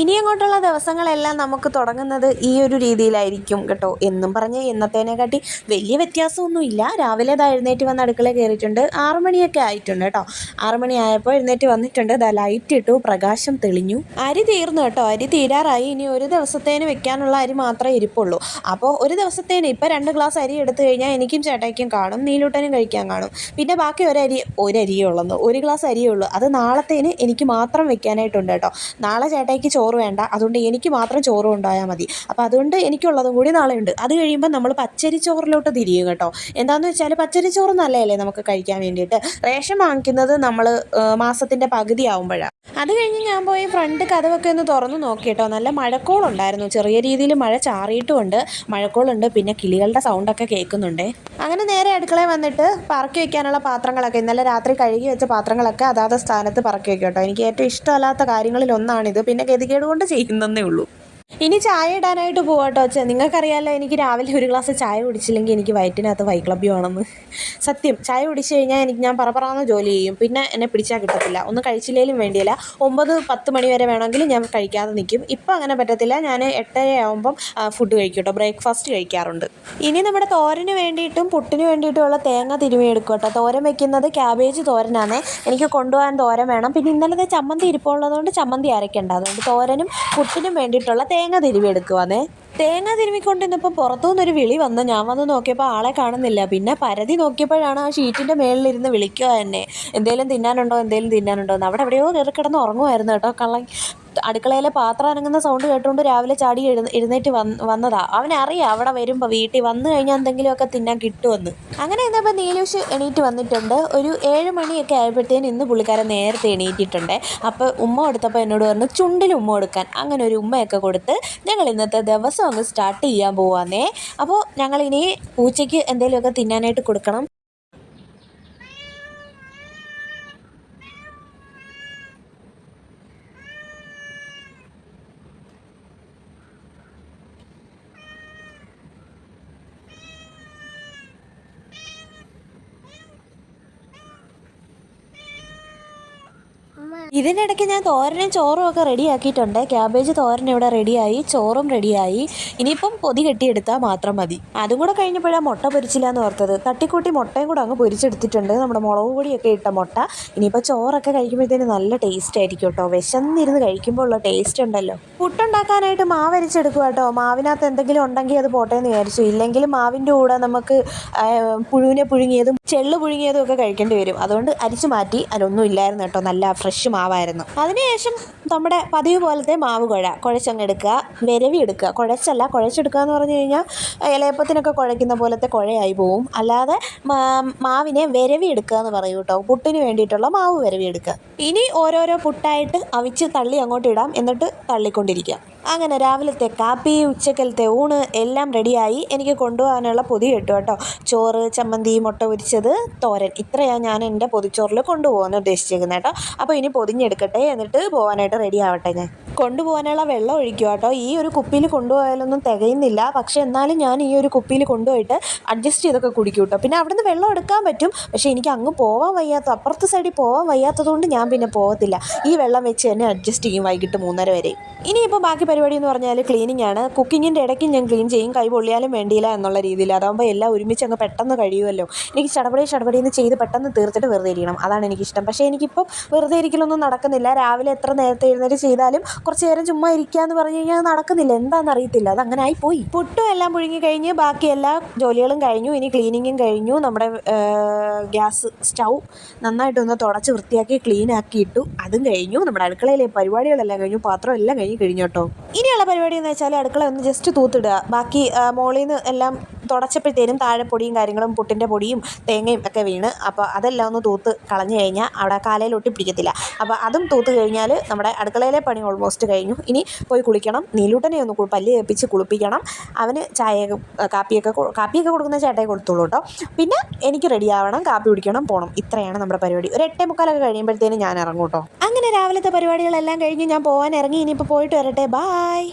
ഇനി അങ്ങോട്ടുള്ള ദിവസങ്ങളെല്ലാം നമുക്ക് തുടങ്ങുന്നത് ഈ ഒരു രീതിയിലായിരിക്കും കേട്ടോ. എന്നും പറഞ്ഞ് എന്നത്തേനെക്കാട്ടി വലിയ വ്യത്യാസമൊന്നുമില്ല. രാവിലെ ഇതാ എഴുന്നേറ്റ് വന്ന് അടുക്കള കയറിയിട്ടുണ്ട്. ആറുമണിയൊക്കെ ആയിട്ടുണ്ട് കേട്ടോ. ആറുമണി ആയപ്പോൾ എഴുന്നേറ്റ് വന്നിട്ടുണ്ട്. ദാ ലൈറ്റ് ഇട്ടു പ്രകാശം തെളിഞ്ഞു. അരി തീർന്നു കേട്ടോ. അരി തീരാറായി. ഇനി ഒരു ദിവസത്തേന് വെക്കാനുള്ള അരി മാത്രമേ ഇരിപ്പുള്ളൂ. അപ്പോൾ ഒരു ദിവസത്തേന് ഇപ്പോൾ രണ്ട് ഗ്ലാസ് അരി എടുത്തു കഴിഞ്ഞാൽ എനിക്കും ചേട്ടായിക്കും കാണും. നീലൂട്ടനും കഴിക്കാൻ കാണും. പിന്നെ ബാക്കി ഒരരി അരി ഒരു അരിയേ ഉള്ളൂ ഒരു ഗ്ലാസ് അരിയേ ഉള്ളൂ. അത് നാളത്തേന് എനിക്ക് മാത്രം വെക്കാനായിട്ടുണ്ട് കേട്ടോ. നാളെ ചേട്ടായിക്ക് ചോറ് വേണ്ട. അതുകൊണ്ട് എനിക്ക് മാത്രം ചോറ് കൊണ്ടുപോയാൽ മതി. അപ്പോൾ അതുകൊണ്ട് എനിക്കുള്ളതും കൂടി നാളെ ഉണ്ട്. അത് കഴിയുമ്പോൾ നമ്മൾ പച്ചരി ചോറിലോട്ട് തിരിയും കേട്ടോ. എന്താണെന്ന് വെച്ചാൽ പച്ചരി ചോറ് നല്ലതല്ലേ നമുക്ക് കഴിക്കാൻ വേണ്ടിയിട്ട്? റേഷൻ വാങ്ങിക്കുന്നത് നമ്മൾ മാസത്തിന്റെ പകുതി ആകുമ്പോഴാണ് അത് കഴിഞ്ഞ് ഞാൻ പോയി ഫ്രണ്ട് കഥവൊക്കെ ഒന്ന് തുറന്നു നോക്കി കേട്ടോ. നല്ല മഴക്കോളുണ്ടായിരുന്നു. ചെറിയ രീതിയിൽ മഴ ചാറിയിട്ടുമുണ്ട്. മഴക്കോളുണ്ട്. പിന്നെ കിളികളുടെ സൗണ്ടൊക്കെ കേൾക്കുന്നുണ്ടേ. അങ്ങനെ നേരെ അടുക്കളയിൽ വന്നിട്ട് പറക്കി വയ്ക്കാനുള്ള പാത്രങ്ങളൊക്കെ ഇന്നലെ രാത്രി കഴുകി വെച്ച പാത്രങ്ങളൊക്കെ അതാത് സ്ഥാനത്ത് പറക്കി വയ്ക്കും കേട്ടോ. എനിക്ക് ഏറ്റവും ഇഷ്ടമല്ലാത്ത കാര്യങ്ങളിൽ ഒന്നാണിത്. പിന്നെ ഗതികേട് കൊണ്ട് ചെയ്യുന്നതേ ഉള്ളൂ. ഇനി ചായ ഇടാനായിട്ട് പോവാട്ടോ അച്ഛൻ നിങ്ങൾക്കറിയാലോ എനിക്ക് രാവിലെ ഒരു ഗ്ലാസ് ചായ കുടിച്ചില്ലെങ്കിൽ എനിക്ക് വയറ്റിനകത്ത് വൈക്ലഭ്യമാണെന്ന്. സത്യം ചായ കുടിച്ച് കഴിഞ്ഞാൽ എനിക്ക് ഞാൻ പറപ്പറാന്ന് ജോലി ചെയ്യും. പിന്നെ എന്നെ പിടിച്ചാൽ കിട്ടത്തില്ല. ഒന്ന് കഴിച്ചില്ലെങ്കിലും വേണ്ടിയില്ല. ഒമ്പത് പത്ത് മണി വരെ വേണമെങ്കിൽ ഞാൻ കഴിക്കാതെ നിൽക്കും. ഇപ്പം അങ്ങനെ പറ്റത്തില്ല. ഞാൻ എട്ടര ആകുമ്പം ഫുഡ് കഴിക്കും ബ്രേക്ക്ഫാസ്റ്റ് കഴിക്കാറുണ്ട്. ഇനി നമ്മുടെ തോരന് വേണ്ടിയിട്ടും പുട്ടിന് വേണ്ടിയിട്ടുമുള്ള തേങ്ങ തിരുമി കേട്ടോ തോരൻ വെക്കുന്നത് ക്യാബേജ് തോരനാണ്. എനിക്ക് കൊണ്ടുപോകാൻ തോരൻ വേണം. പിന്നെ ഇന്നലത്തെ ചമ്മന്തി ഇരിപ്പുള്ളതുകൊണ്ട് ചമ്മന്തി അരയ്ക്കേണ്ട. അതുകൊണ്ട് തോരനും പുട്ടിനും വേണ്ടിയിട്ടുള്ള തേങ്ങ തിരുമി എടുക്കുവാന്നേ. തേങ്ങ തിരുമിക്കൊണ്ടിരുന്നപ്പോൾ പുറത്തുനിന്നൊരു വിളി വന്ന് ഞാൻ വന്ന് നോക്കിയപ്പോൾ ആളെ കാണുന്നില്ല. പിന്നെ പരതി നോക്കിയപ്പോഴാണ് ആ ഷീറ്റിന്റെ മേളിലിരുന്ന് വിളിക്കുക എന്നെ. എന്തെങ്കിലും തിന്നാനുണ്ടോ? എന്തെങ്കിലും തിന്നാനുണ്ടോ? എന്ന്. അവിടെ എവിടെയോ കയറി കിടന്ന് ഉറങ്ങുമായിരുന്നു കേട്ടോ കള്ളൻ. അടുക്കളയിലെ പാത്രം അനങ്ങുന്ന സൗണ്ട് കേട്ടുകൊണ്ട് രാവിലെ ചാടി എഴുന്ന എഴുന്നേറ്റ് വന്ന് വന്നതാ. അവനറിയാം അവിടെ വരുമ്പോൾ വീട്ടിൽ വന്നു കഴിഞ്ഞാൽ എന്തെങ്കിലുമൊക്കെ തിന്നാൻ കിട്ടുമെന്ന്. അങ്ങനെ ഇന്നിപ്പോൾ നീലൂഷ് എണീറ്റ് വന്നിട്ടുണ്ട്. ഒരു ഏഴ് മണിയൊക്കെ ആയപ്പോഴത്തേന് ഇന്ന് പുള്ളിക്കാരൻ നേരത്തെ എണീറ്റിട്ടുണ്ട്. അപ്പോൾ ഉമ്മ കൊടുത്തപ്പോൾ എന്നോട് പറഞ്ഞു ചുണ്ടിൽ ഉമ്മ കൊടുക്കാൻ. അങ്ങനെ ഒരു ഉമ്മയൊക്കെ കൊടുത്ത് ഞങ്ങൾ ഇന്നത്തെ ദിവസം അങ്ങ് സ്റ്റാർട്ട് ചെയ്യാൻ പോവാന്നേ. അപ്പോൾ ഞങ്ങളിനി പൂച്ചയ്ക്ക് എന്തെങ്കിലുമൊക്കെ തിന്നാനായിട്ട് കൊടുക്കണം. ഇതിനിടയ്ക്ക് ഞാൻ തോരനും ചോറും ഒക്കെ റെഡിയാക്കിയിട്ടുണ്ട് ക്യാബേജ് തോരൻ ഇവിടെ റെഡിയായി ചോറും റെഡിയായി ഇനിയിപ്പം പൊതി കെട്ടിയെടുത്താൽ മാത്രം മതി. അതും കൂടെ കഴിഞ്ഞപ്പോഴാണ് മുട്ട പൊരിച്ചില്ല എന്ന് ഓർത്തത്. തട്ടിക്കൂട്ടി മുട്ടയും കൂടെ അങ്ങ് പൊരിച്ചെടുത്തിട്ടുണ്ട്. നമ്മുടെ മുളക് പൊടിയൊക്കെ ഇട്ട മുട്ട. ഇനിയിപ്പോൾ ചോറൊക്കെ കഴിക്കുമ്പോഴത്തേന് നല്ല ടേസ്റ്റ് ആയിരിക്കും കേട്ടോ. വിശന്നിരുന്ന് കഴിക്കുമ്പോൾ ഉള്ള ടേസ്റ്റ് ഉണ്ടല്ലോ. പുട്ടുണ്ടാക്കാനായിട്ട് മാവരിച്ചെടുക്കുക കേട്ടോ. മാവിനകത്ത് എന്തെങ്കിലും ഉണ്ടെങ്കിൽ അത് പോട്ടെ എന്ന് വിചാരിച്ചു. ഇല്ലെങ്കിൽ മാവിന്റെ കൂടെ നമുക്ക് പുഴുവിനെ പുഴുങ്ങിയതും ചെള്ളു പുഴുങ്ങിയതും ഒക്കെ കഴിക്കേണ്ടി വരും. അതുകൊണ്ട് അരിച്ചു മാറ്റി. അതിലൊന്നും ഇല്ലായിരുന്നു കേട്ടോ. നല്ല ഫ്രഷ് മാവായിരുന്നു. അതിനുശേഷം നമ്മുടെ പതിവ് പോലത്തെ മാവ് കുഴ കുഴച്ചങ്ങ് എടുക്കുക വിരവി എടുക്കുക. കുഴച്ചല്ല കുഴച്ചെടുക്കുക എന്ന് പറഞ്ഞു കഴിഞ്ഞാൽ ഇലയപ്പത്തിനൊക്കെ കുഴയ്ക്കുന്ന പോലത്തെ കുഴയായി പോവും. അല്ലാതെ മാവിനെ വിരവി എടുക്കുക എന്ന് പറയും കേട്ടോ. പുട്ടിന് വേണ്ടിയിട്ടുള്ള മാവ് വിരവി എടുക്കുക. ഇനി ഓരോരോ പുട്ടായിട്ട് അവിച്ച് തള്ളി അങ്ങോട്ട് ഇടാം. എന്നിട്ട് തള്ളിക്കൊണ്ടിരിക്കുക. അങ്ങനെ രാവിലത്തെ കാപ്പി ഉച്ചക്കലത്തെ ഊണ് എല്ലാം റെഡിയായി. എനിക്ക് കൊണ്ടുപോകാനുള്ള പൊതി കിട്ടും കേട്ടോ. ചോറ് ചമ്മന്തി മുട്ട പൊരിച്ചത് തോരൻ. ഇത്രയാണ് ഞാൻ എന്റെ പൊതിച്ചോറിൽ കൊണ്ടുപോകാൻ ഉദ്ദേശിച്ചിരിക്കുന്നത് കേട്ടോ. അപ്പോൾ ഇനി പൊതിഞ്ഞെടുക്കട്ടെ എന്നിട്ട് പോകാനായിട്ട് റെഡി ആവട്ടെ ഞാൻ. കൊണ്ടുപോകാനുള്ള വെള്ളം ഒഴിക്കുക കേട്ടോ. ഈ ഒരു കുപ്പിയിൽ കൊണ്ടുപോയാലൊന്നും തികയുന്നില്ല. പക്ഷേ എന്നാലും ഞാൻ ഈ ഒരു കുപ്പിയിൽ കൊണ്ടുപോയിട്ട് അഡ്ജസ്റ്റ് ചെയ്തൊക്കെ കുടിക്കും കേട്ടോ. പിന്നെ അവിടുന്ന് വെള്ളം എടുക്കാൻ പറ്റും. പക്ഷേ എനിക്ക് അങ്ങ് പോകാൻ വയ്യാത്ത അപ്പുറത്തെ സൈഡിൽ പോകാൻ വയ്യാത്തതുകൊണ്ട് ഞാൻ പിന്നെ പോകത്തില്ല. ഈ വെള്ളം വെച്ച് തന്നെ അഡ്ജസ്റ്റ് ചെയ്യും വൈകിട്ട് മൂന്നര വരെ. ഇനിയിപ്പോൾ ബാക്കി പരിപാടി എന്ന് പറഞ്ഞാൽ ക്ലീനിങ് ആണ്. കുക്കിങ്ങിന്റെ ഇടയ്ക്ക് ഞാൻ ക്ലീൻ ചെയ്യും. കൈ പൊള്ളിയാലും വേണ്ടിയില്ല എന്നുള്ള രീതിയിൽ. അതാകുമ്പോൾ എല്ലാം ഒരുമിച്ച് അങ്ങ് പെട്ടെന്ന് കഴിയുമല്ലോ. എനിക്ക് ചടപടി ചടപടി എന്ന് ചെയ്ത് പെട്ടെന്ന് തീർത്തിട്ട് വെറുതെ ഇരിക്കണം. അതാണ് എനിക്കിഷ്ടം. പക്ഷേ എനിക്കിപ്പോൾ വെറുതെ ഇരിക്കലൊന്നും നടക്കുന്നില്ല. രാവിലെ എത്ര നേരത്തെ എഴുന്നേറ്റ് ചെയ്താലും കുറച്ച് നേരം ചുമ്മാ ഇരിക്കുക എന്ന് പറഞ്ഞു കഴിഞ്ഞാൽ നടക്കുന്നില്ല. എന്താണെന്ന് അറിയത്തില്ല. അത് അങ്ങനെ ആയിപ്പോയി പുട്ടും എല്ലാം പുഴുങ്ങി കഴിഞ്ഞ് ബാക്കി എല്ലാ ജോലികളും കഴിഞ്ഞു. ഇനി ക്ലീനിങ്ങും കഴിഞ്ഞു. നമ്മുടെ ഗ്യാസ് സ്റ്റൗ നന്നായിട്ടൊന്ന് തുടച്ച് വൃത്തിയാക്കി ക്ലീൻ ആക്കി ഇട്ടു. അതും കഴിഞ്ഞു. നമ്മുടെ അടുക്കളയിലെ പരിപാടികളെല്ലാം കഴിഞ്ഞു. പാത്രം എല്ലാം കഴിഞ്ഞ് കഴിഞ്ഞു കേട്ടോ. ഇനിയുള്ള പരിപാടി എന്ന് വെച്ചാൽ അടുക്കള ഒന്ന് ജസ്റ്റ് തൂത്തിടുക. ബാക്കി മോളിൽ നിന്ന് എല്ലാം തുടച്ചപ്പോഴത്തേനും താഴെ പൊടിയും കാര്യങ്ങളും പുട്ടിന്റെ പൊടിയും തേങ്ങയും ഒക്കെ വീണ്. അപ്പോൾ അതെല്ലാം ഒന്ന് തൂത്ത് കളഞ്ഞു കഴിഞ്ഞാൽ അവിടെ കാലയിൽ ഒട്ടിപ്പിടിക്കത്തില്ല അപ്പോൾ അതും തൂത്ത് കഴിഞ്ഞാൽ നമ്മുടെ അടുക്കളയിലെ പണി ഓൾമോസ്റ്റ് കഴിഞ്ഞു. ഇനി പോയി കുളിക്കണം. നീലൂട്ടനെ ഒന്ന് പല്ല് കേൾപ്പിച്ച് കുളിപ്പിക്കണം. അവന് ചായ കാപ്പിയൊക്കെ കാപ്പിയൊക്കെ കൊടുക്കുന്ന ചേട്ടയെ കൊടുത്തോളൂ കേട്ടോ. പിന്നെ എനിക്ക് റെഡി ആവണം. കാപ്പി കുടിക്കണം പോകണം ഇത്രയാണ് നമ്മുടെ പരിപാടി. ഒരു എട്ടേ മുക്കാലൊക്കെ കഴിയുമ്പോഴത്തേനും ഞാൻ ഇറങ്ങും കേട്ടോ. അങ്ങനെ രാവിലത്തെ പരിപാടികളെല്ലാം കഴിഞ്ഞ് ഞാൻ പോകാൻ ഇറങ്ങി. ഇനിയിപ്പോൾ പോയിട്ട് വരട്ടെ. ബായ്